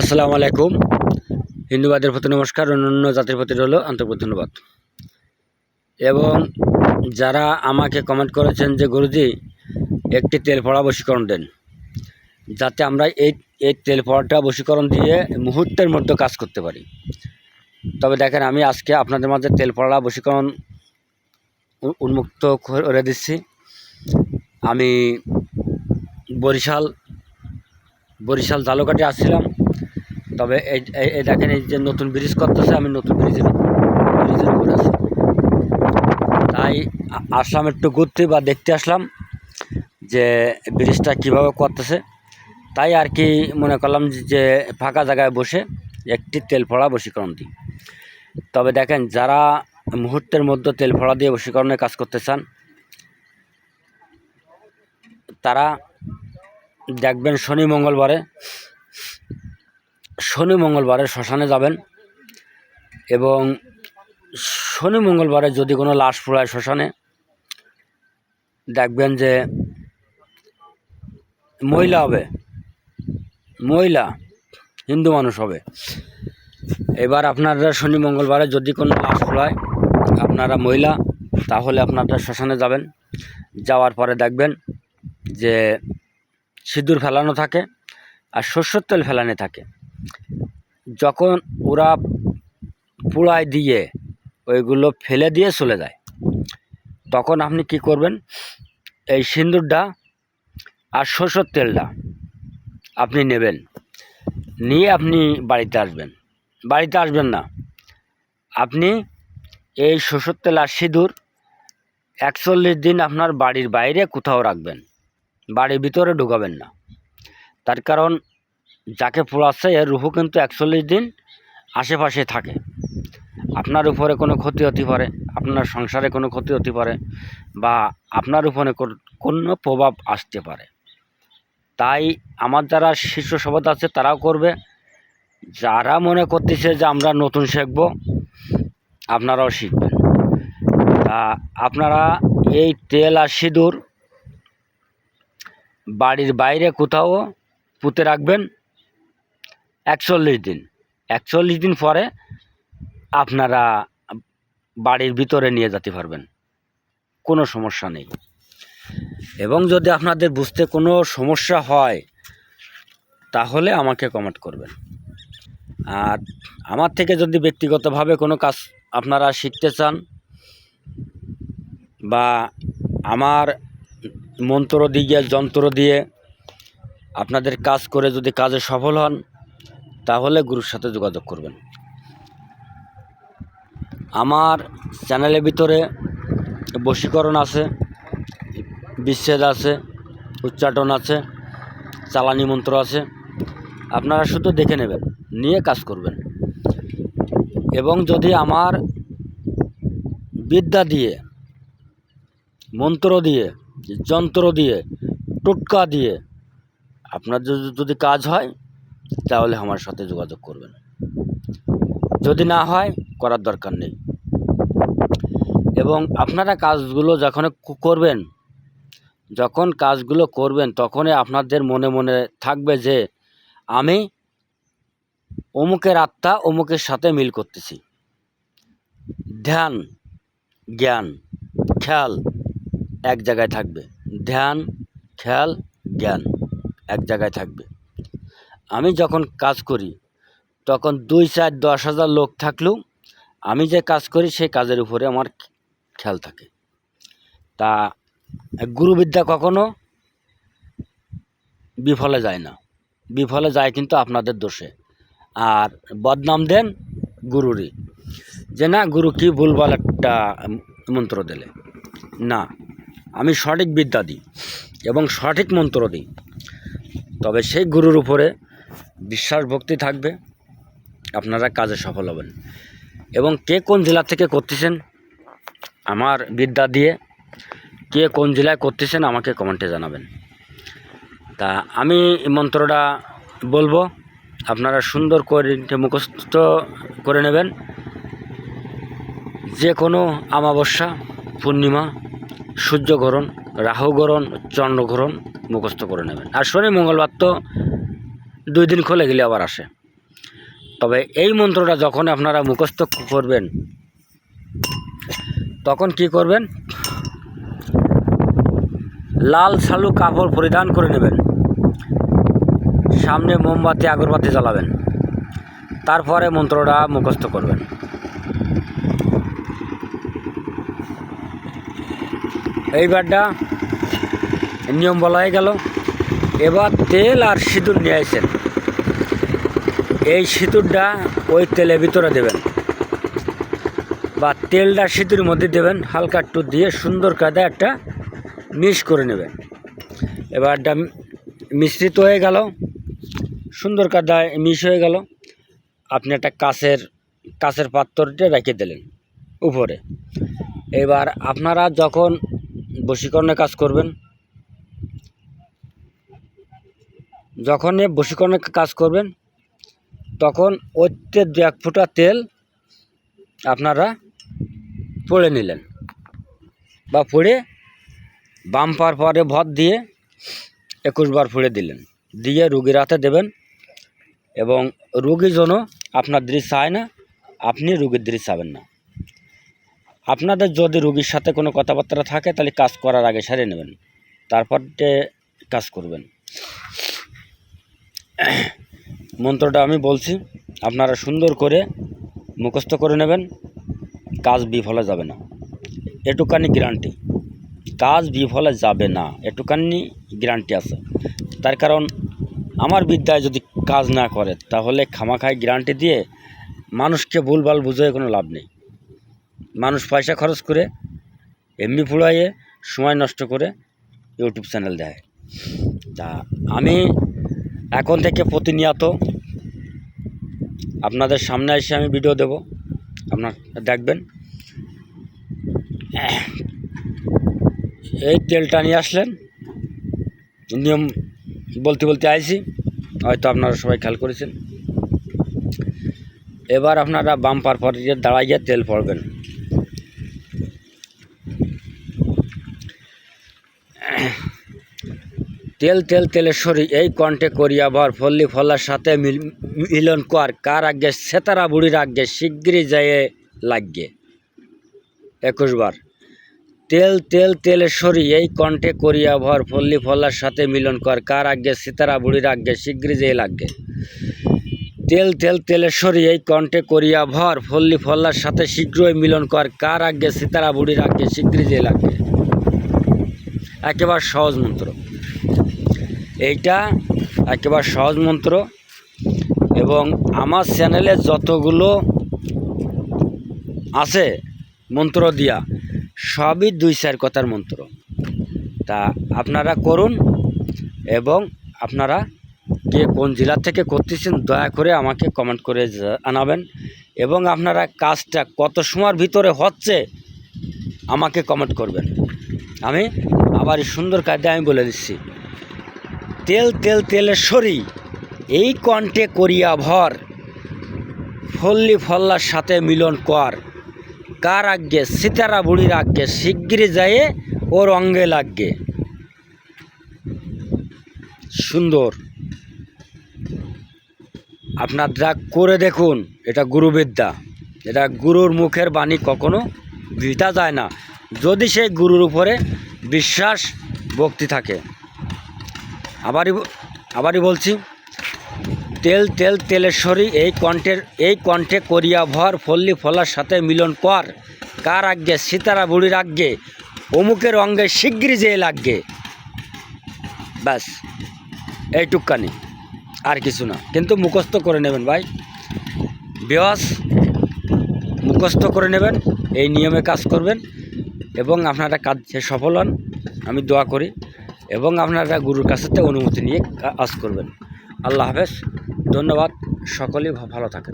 আসসালামু আলাইকুম। হিন্দুবাদের প্রতি নমস্কার, অন্যান্য জাতির প্রতি রইল আন্তর্গত ধন্যবাদ। এবং যারা আমাকে কমেন্ট করেছেন যে, গুরুজি, একটি তেল পড়া বশীকরণ দেন। যাতে আমরা এই এই তেল পড়াটা বশীকরণ দিয়ে মুহূর্তের মধ্যে কাজ করতে পারি। তবে দেখেন, আমি আজকে আপনাদের মাঝে তেল পড়া বশীকরণ উন্মুক্ত করে দিচ্ছি। আমি বরিশাল বরিশাল জালুকাটে আসছিলাম। তবে এই দেখেন এই যে নতুন ব্রিজ করতেছে, আমি নতুন ব্রিজের ব্রিজের উপরে আছি। তাই আসলাম একটু ঘুরতে বা দেখতে আসলাম যে ব্রিজটা কীভাবে করতেছে। তাই আর কি মনে করলাম যে ফাঁকা জায়গায় বসে একটি তেল ফোড়া বশীকরণ দিই। তবে দেখেন, যারা মুহূর্তের মধ্যে তেল ফোড়া দিয়ে বশীকরণের কাজ করতে চান, তারা দেখবেন শনি মঙ্গলবারে শনি মঙ্গলবারে শ্মশানে যাবেন এবং শনি মঙ্গলবারে যদি কোনো লাশ পোড়ায় শ্মশানে, দেখবেন যে মহিলা হবে, মহিলা, হিন্দু মানুষ হবে। এবার আপনারা শনি মঙ্গলবারে যদি কোনো লাশ পোড়ায় আপনারা মহিলা, তাহলে আপনারা শ্মশানে যাবেন। যাওয়ার পরে দেখবেন যে সিঁদুর ফেলানো থাকে আর সর্ষের তেল ফেলানো থাকে। যখন ওরা পুড়ায় দিয়ে ওইগুলো ফেলে দিয়ে চলে যায়, তখন আপনি কি করবেন? এই সিঁদুরটা আর সর্ষের তেলটা আপনি নেবেন। নিয়ে আপনি বাড়িতে আসবেন। বাড়িতে আসবেন না। আপনি এই সর্ষের তেল আর সিঁদুর একচল্লিশ দিন আপনার বাড়ির বাইরে কোথাও রাখবেন। বাড়ির ভিতরে ঢুকাবেন না। তার কারণ যাকে পোড়াচ্ছে এর রুহু কিন্তু একচল্লিশ দিন আশেপাশে থাকে। আপনার উপরে কোনো ক্ষতি হতে পারে, আপনার সংসারে কোনো ক্ষতি হতে পারে, বা আপনার উপরে কোন- প্রভাব আসতে পারে। তাই আমার যারা শীর্ষ সভা আছে, তারাও করবে। যারা মনে করতেছে যে আমরা নতুন শিখব, আপনারাও শিখবেন। তা আপনারা এই তেল আর সিঁদুর বাড়ির বাইরে কোথাও পুঁতে রাখবেন। একচল্লিশ দিন। একচল্লিশ দিন পরে আপনারা বাড়ির ভিতরে নিয়ে যেতে পারবেন। কোনো সমস্যা নেই। এবং যদি আপনাদের বুঝতে কোনো সমস্যা হয়, তাহলে আমাকে কমেন্ট করবেন। আর আমার থেকে যদি ব্যক্তিগতভাবে কোনো কাজ আপনারা শিখতে চান বা আমার মন্ত্র দিয়ে, যন্ত্র দিয়ে আপনাদের কাজ করে যদি কাজে সফল হন তাহলে গুরুর সাথে যোগাযোগ করবেন। আমার চ্যানেলের ভিতরে বশীকরণ আছে, বিচ্ছেদ আছে, উচ্চাটন আছে, চালানি মন্ত্র আছে। আপনারা শুধু দেখে নেবেন, নিয়ে কাজ করবেন। এবং যদি আমার বিদ্যা দিয়ে, মন্ত্র দিয়ে, যন্ত্র দিয়ে, টোটকা দিয়ে আপনার যদি কাজ হয় তাহলে আমার সাথে যোগাযোগ করবেন। যদি না হয়, করার দরকার নেই। এবং আপনারা কাজগুলো যখন করবেন, যখন কাজগুলো করবেন, তখনই আপনাদের মনে মনে থাকবে যে, আমি অমুকের আত্মা, অমুকের সাথে মিল করতেছি। ধ্যান, জ্ঞান, খেয়াল এক জায়গায় থাকবে। ধ্যান, খেয়াল, জ্ঞান এক জায়গায় থাকবে। আমি যখন কাজ করি, তখন দুই চার দশ হাজার লোক থাকলেও আমি যে কাজ করি, সেই কাজের উপরে আমার খেয়াল থাকে। তা গুরুবিদ্যা কখনো বিফলে যায় না। বিফলে যায় কিন্তু আপনাদের দোষে। আর বদনাম দেন গুরুরই। যে না, গুরু কি ভুলভাল একটা মন্ত্র দিলে। না, আমি সঠিক বিদ্যা দিই এবং সঠিক মন্ত্র দিই। তবে সেই গুরুর উপরে বিশ্বাস ভক্তি থাকবে, আপনারা কাজে সফল হবেন। এবং কে কোন জেলা থেকে করতেছেন, আমার বিদ্যা দিয়ে কে কোন জেলায় করতেছেন আমাকে কমেন্টে জানাবেন। তা আমি মন্ত্রটা বলব, আপনারা সুন্দর করে মুখস্থ করে নেবেন। যে কোনো আমাবস্যা পূর্ণিমা সূর্যগ্রহণ রাহুগ্রহণ চন্দ্রগ্রহণ মুখস্থ করে নেবেন। আর শনি, মঙ্গলবার তো দুই দিন খুলে গেলে আবার আসে। তবে এই মন্ত্রটা যখন আপনারা মুখস্থ করবেন, তখন কি করবেন? লাল শালু কাপড় পরিধান করে নেবেন। সামনে মোমবাতি, আগরবাতি জ্বালাবেন। তারপরে মন্ত্রটা মুখস্থ করবেন। এইবারটা নিয়ম বলা হয়ে গেল। এবার তেল আর সিঁদুর নিয়ে আসেন। এই সিঁদুরটা ওই তেলের ভিতরে দেবেন। বা তেলটা সিঁদুর মধ্যে দেবেন, হালকা একটু দিয়ে সুন্দর কাদা একটা মিক্স করে নেবেন। এবারটা মিশ্রিত হয়ে গেল। সুন্দর কাদায় মিশ হয়ে গেল। আপনি একটা কাছের কাছের পাত্রটা রেখে দিলেন উপরে। এবার আপনারা যখন বশীকরণে কাজ করবেন যখন এ কাজ করবেন, তখন ওইতে দু এক ফুটা তেল আপনারা পড়ে নিলেন বা পড়ে বাম্পার পরে ভর দিয়ে একুশ বার ফুড়ে দিলেন। দিয়ে রুগীর হাতে দেবেন এবং রুগী যেন আপনার দৃশ্য চায় না, আপনি রুগীর দৃশ্য চাবেন না। আপনাদের যদি রুগীর সাথে কোনো কথাবার্তা থাকে, তাহলে কাজ করার আগে সারিয়ে নেবেন, তারপর কাজ করবেন। মন্ত্রটা আমি বলছি, আপনারা সুন্দর করে মুখস্থ করে নেবেন, কাজ বিফলে যাবে না। এটুকানি গ্যারান্টি কাজ বিফলে যাবে না, এটুকানি গ্যারান্টি আছে। তার কারণ, আমার বিদ্যায় যদি কাজ না করে, তাহলে খামাখায় গ্যারান্টি দিয়ে মানুষকে ভুলভাল বুঝে কোনো লাভ নেই। মানুষ পয়সা খরচ করে, এমনি ফুড়াইয়ে সময় নষ্ট করে ইউটিউব চ্যানেল দেয়। তা আমি এখন থেকে প্রতিনিয়ত আপনাদের সামনে এসে আমি ভিডিও দেব। আপনার দেখবেন। এই তেলটা নিয়ে আসলেন। নিয়ম বলতে বলতে আইছি। হয়তো আপনারা সবাই খেয়াল করেছেন। এবার আপনারা বাম্পার পরে দাঁড়াই গিয়ে তেল পড়বেন। তেল তেল তেলেশ্বরী এই কণ্ঠে করিয়া ভর, ফল্লি ফলার সাথে মিল- মিলন কর, কার আগে সেতারা বুড়ির আগে শিগগিরই যায় লাগে একুশ বার। তেল তেল তেলেশ্বরী এই কণ্ঠে করিয়া ভর, ফল্লি ফলার সাথে মিলন কর, কার আগে সিতারা বুড়ির আগে শিগগিরই যেয়ে লাগে তেল তেল তেলেশ্বরী এই কণ্ঠে করিয়া ভর, ফল্লি ফল্লার সাথে শীঘ্রই মিলন কর, কার আগে সিতারা বুড়ির আগে শিগগিরই যেয়ে লাগে একেবারে সহজ মন্ত্র। এইটা একেবারে সহজ মন্ত্র। এবং আমার চ্যানেলে যতগুলো আছে মন্ত্র দিয়া, সবই দুই চার কথার মন্ত্র। তা আপনারা করুন এবং আপনারা কে কোন জেলা থেকে করতেছেন, দয়া করে আমাকে কমেন্ট করে জানাবেন। এবং আপনারা কাজটা কত সময়ের ভিতরে হচ্ছে, আমাকে কমেন্ট করবেন। আমি আবার সুন্দর কাজে আমি বলে দিচ্ছি। তেল তেল তেলের সরি। এই কণ্ঠে করিয়া ভর। ফল্লি ফল্লার সাথে মিলন কর। কার আগে সিতারা বুড়ির আগে শিগগিরি যায় ওর অঙ্গে লাগে সুন্দর। আপনারা করে দেখুন, এটা গুরুবিদ্যা। এটা গুরুর মুখের বাণী কখনো ভিতা যায় না। যদি সেই গুরুর উপরে বিশ্বাস, ভক্তি থাকে। আবারই আবারই বলছি, তেল তেল, তেলের তেলেশ্বরী এই কণ্ঠের এই কণ্ঠে করিয়া ভর, ফল্লি ফলার সাথে মিলন কর। কার আগে সীতারা বুড়ির আগে অমুকের অঙ্গে শিগগিরই যেয়ে লাগবে। ব্যাস এইটুকানি আর কিছু না। কিন্তু মুখস্থ করে নেবেন ভাই। বেওয়াস মুখস্থ করে নেবেন, এই নিয়মে কাজ করবেন এবং আপনারা কাজ সফল হন। আমি দোয়া করি। এবং আপনারা গুরুর কাছ থেকে অনুমতি নিয়ে কাজ করবেন। আল্লাহ হাফেজ। ধন্যবাদ। সকলেই ভালো থাকেন।